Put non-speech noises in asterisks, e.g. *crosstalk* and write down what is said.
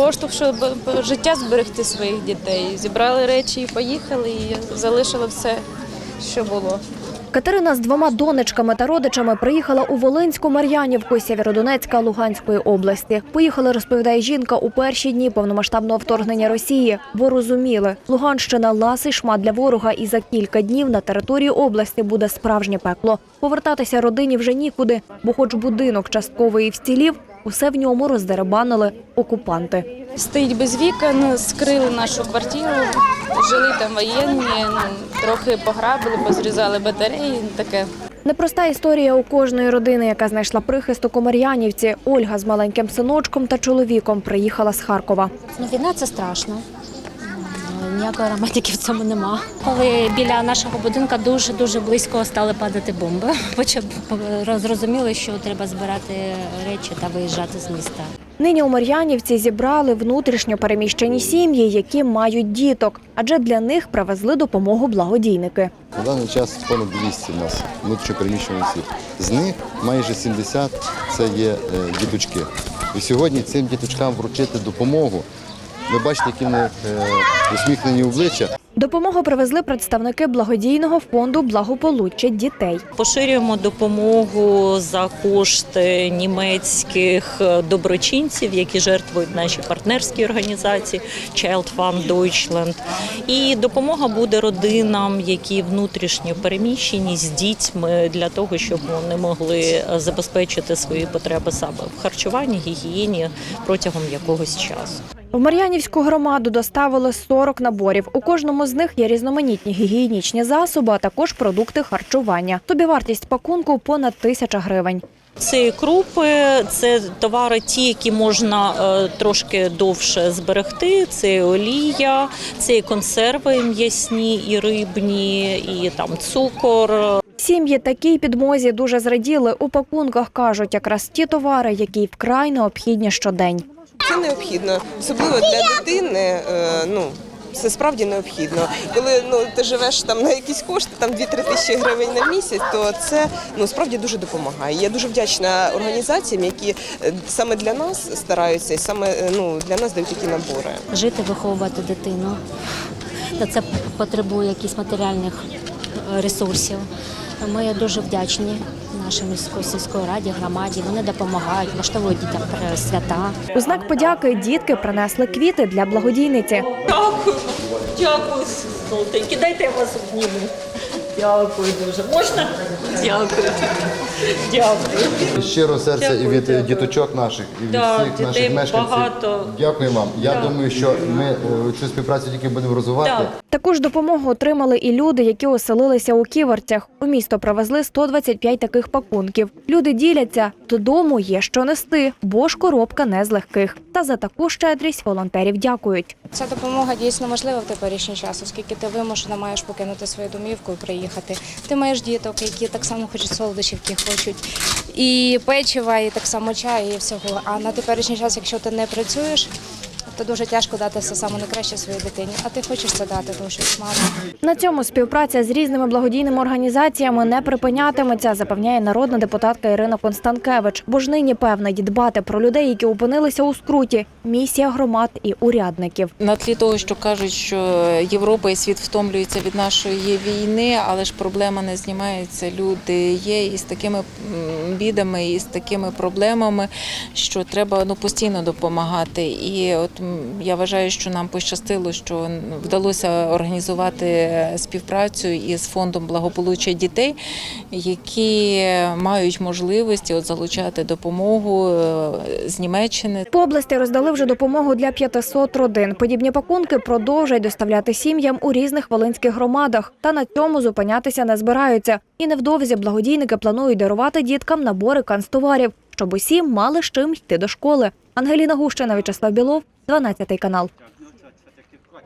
поштовх, щоб життя зберегти своїх дітей. Зібрали речі і поїхали, і залишили все, що було. Катерина з двома донечками та родичами приїхала у Волинську Мар'янівку Сєвєродонецька Луганської області. Поїхали, розповідає жінка, у перші дні повномасштабного вторгнення Росії, бо розуміли, Луганщина ласий шмат для ворога, і за кілька днів на території області буде справжнє пекло. Повертатися родині вже нікуди, бо, хоч будинок частково і вцілів, усе в ньому роздеребанили окупанти. Стоїть без вікон, скрили нашу квартиру, жили там воєнні, ну, трохи пограбили, позрізали батареї, таке. Непроста історія у кожної родини, яка знайшла прихисток у Мар'янівці. Ольга з маленьким синочком та чоловіком приїхала з Харкова. Ну, війна це страшно. М, Ніякої романтики в цьому нема. Коли біля нашого будинку дуже дуже близько стали падати бомби, *laughs* почав зрозуміли, що треба збирати речі та виїжджати з міста. Нині у Мар'янівці зібрали внутрішньо переміщені сім'ї, які мають діток, адже для них привезли допомогу благодійники. На даний час понад 200 у нас внутрішньопереміщених осіб. З них майже 70 – це є е, діточки. І сьогодні цим діточкам вручити допомогу. Ви бачите, які в них е, усміхнені обличчя. Допомогу привезли представники благодійного фонду благополуччя дітей. Поширюємо допомогу за кошти німецьких е, доброчинців, які жертвують наші партнерські організації Child Fund Deutschland. І допомога буде родинам, які внутрішньо переміщені з дітьми для того, щоб вони могли е, забезпечити свої потреби саме в харчуванні, гігієні протягом якогось часу. В Мар'янівську громаду доставили 40 наборів. У кожному з них є різноманітні гігієнічні засоби, а також продукти харчування. Собівартість пакунку понад тисяча гривень. Це і крупи, це товари, ті, які можна е, трошки довше зберегти. Це і олія, це і консерви м'ясні, і рибні, і там цукор. Сім'ї такій підмозі дуже зраділи. У пакунках кажуть, якраз ті товари, які вкрай необхідні щодень. Це необхідно, особливо для дитини. е, Ну це справді необхідно. Коли ну ти живеш там на якісь кошти, там 2-3 тисячі гривень на місяць, то це ну справді дуже допомагає. Я дуже вдячна організаціям, які е, саме для нас стараються, і саме е, ну для нас дають такі набори. Жити, виховувати дитину. Та це потребує якихось матеріальних ресурсів. Ми дуже вдячні нашій міської сільської раді, громаді. Вони допомагають, влаштовують дітям свята. У знак подяки дітки принесли квіти для благодійниці. Дякую, дякую, золотенькі. Дайте я вас обніму. Дякую дуже. Можна? Дякую. Дякую. Щиро серце і від Дякую, діточок наших, і від Да, всіх дітей наших мешканців. багато. Дякую вам. Я Да. думаю, що ми е, цю співпрацю тільки будемо розвивати. Так. Також допомогу отримали і люди, які оселилися у ківерцях. У місто привезли 125 таких пакунків. Люди діляться, додому є що нести, бо ж коробка не з легких. Та за таку щедрість волонтерів дякують. Ця допомога дійсно можлива в теперішній час, оскільки ти вимушено маєш покинути свою домівку і приїхати. Ти маєш діток, які так само хочуть солодощів, які хочуть і печива, і так само чаю, і всього. А на теперішній час, якщо ти не працюєш, то дуже тяжко дати все саме найкраще своїй дитині. А ти хочеш це дати, тому що мама. На цьому співпраця з різними благодійними організаціями не припинятиметься, запевняє народна депутатка Ірина Констанкевич. Бо ж нині певна дбати про людей, які опинилися у скруті. Місія громад і урядників. На тлі того, що кажуть, що Європа і світ втомлюються від нашої війни, але ж проблема не знімається. Люди є із такими бідами, і з такими проблемами, що треба ну постійно допомагати. І от я вважаю, що нам пощастило, що вдалося організувати співпрацю із фондом благополуччя дітей, які мають можливості от залучати допомогу е, з Німеччини. По області роздали вже допомогу для 500 родин. Подібні пакунки продовжать доставляти сім'ям у різних волинських громадах. Та на цьому зупинятися не збираються. І невдовзі благодійники планують дарувати діткам набори канцтоварів, щоб усі мали з чим йти до школи. Ангеліна Гущина, Вячеслав Білов, 12 канал.